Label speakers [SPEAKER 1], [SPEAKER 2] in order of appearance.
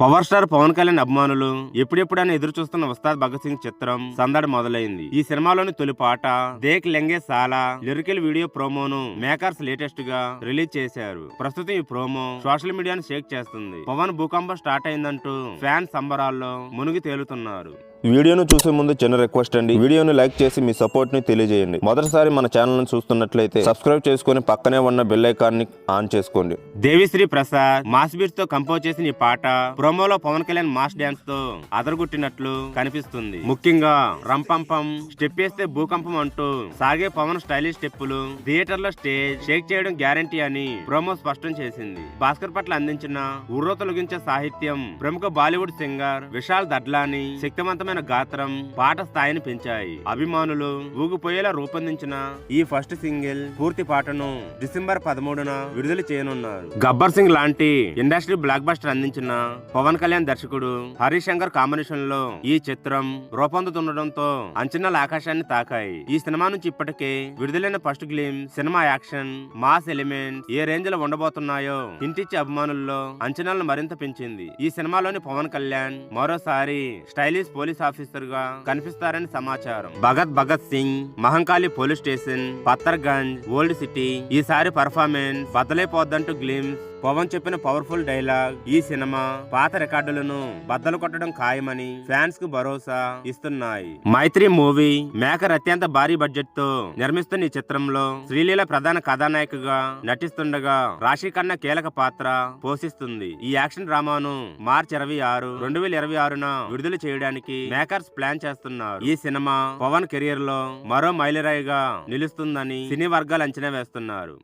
[SPEAKER 1] Power star Pawan Kalyan అభిమానులు ఎప్పుడెప్పుడైనా ఎదురు చూస్తున్న ఉస్తాద్ భగత్ సింగ్ చిత్రం సందడి మొదలైంది. ఈ సినిమాలోని తొలి పాట దేక్ లెంగే సాలా లిరికల్ వీడియో ప్రోమోను మేకర్స్ లేటెస్ట్గా రిలీజ్ చేశారు. ప్రస్తుతం ఈ ప్రోమో సోషల్ మీడియాను షేక్ చేస్తుంది. పవన్ భూకంపం స్టార్ట్ అయిందంటూ ఫ్యాన్స్ సంబరాల్లో మునిగి తేలుతున్నారు.
[SPEAKER 2] వీడియోను చూసే ముందు చిన్న రిక్వెస్ట్ అండి. వీడియోను లైక్ చేసి మీ సపోర్ట్ని తెలియజేయండి. మొదటిసారి మన ఛానల్ను చూస్తున్నట్లయితే సబ్స్క్రైబ్ చేసుకొని పక్కనే ఉన్న బెల్ ఐకాన్ని ఆన్ చేసుకోండి.
[SPEAKER 1] దేవిశ్రీ ప్రసాద్ మాస్ బీట్స్తో కంపోజ్ చేసిన ఈ పాట ప్రోమోలో పవన్ కళ్యాణ్ మాస్ డాన్స్తో అదరగొట్టినట్లు కనిపిస్తుంది. ముఖ్యంగా రంపంపం స్టెప్ వేస్తే భూకంపం అంటూ సాగే పవన్ స్టైలిష్ స్టెప్పులు థియేటర్లో స్టేజ్ షేక్ చేయడం గ్యారంటీ అని ప్రోమో స్పష్టం చేసింది. భాస్కర్ పట్ల అందించిన ఉర్రతొలగించే సాహిత్యం ప్రముఖ బాలీవుడ్ సింగర్ విశాల్ దడ్లాని శక్తివంతమైన గాత్రం పాట స్థాయిని పెంచాయి. అభిమానులు ఊగిపోయేలా రూపొందించిన ఈ ఫస్ట్ సింగిల్ పూర్తి పాటను డిసెంబర్ పదమూడున విడుదల చేయనున్నారు. గబ్బర్ సింగ్ లాంటి ఇండస్ట్రీ బ్లాక్ బస్టర్ అందించిన పవన్ కళ్యాణ్ దర్శకుడు హరిశంకర్ శంకర్ కాంబినేషన్లో ఈ చిత్రం రూపొందుతుండటంతో అంచనాల ఆకాశాన్ని తాకాయి. ఈ సినిమా నుంచి ఇప్పటికే విడుదలైన first glimpse cinema action mass element ఏ రేంజ్లో ఉండబోతున్నాయో ఇంటిచ్చి అభిమానుల్లో అంచనాలను మరింత పెంచింది. ఈ సినిమాలోని పవన్ కళ్యాణ్ మరోసారి స్టైలిష్ పోలీస్ ఆఫీసర్గా కనిపిస్తారని సమాచారం. Bhagat Bhagat Singh Mahankali police station Patthargunj old city ఈసారి పర్ఫార్మెన్స్ బదలైపోద్దంటూ గ్లిమ్స్ పవన్ చెప్పిన పవర్ఫుల్ డైలాగ్ ఈ సినిమా పాత రికార్డులను బద్దలు కొట్టడం ఖాయమని ఫ్యాన్స్కు భరోసా ఇస్తున్నాయి. మైత్రి మూవీ మేకర్ అత్యంత భారీ బడ్జెట్తో నిర్మిస్తున్న ఈ చిత్రంలో శ్రీలీల ప్రధాన కథానాయికగా నటిస్తుండగా రాశి కన్నా కీలక పాత్ర పోషిస్తుంది. ఈ యాక్షన్ డ్రామాను మార్చి ఇరవై ఆరు రెండు వేల ఇరవై ఆరున విడుదల చేయడానికి మేకర్స్ ప్లాన్ చేస్తున్నారు. ఈ సినిమా పవన్ కెరీర్లో మరో మైలురాయిగా నిలుస్తుందని సినీ వర్గాలు అంచనా వేస్తున్నారు.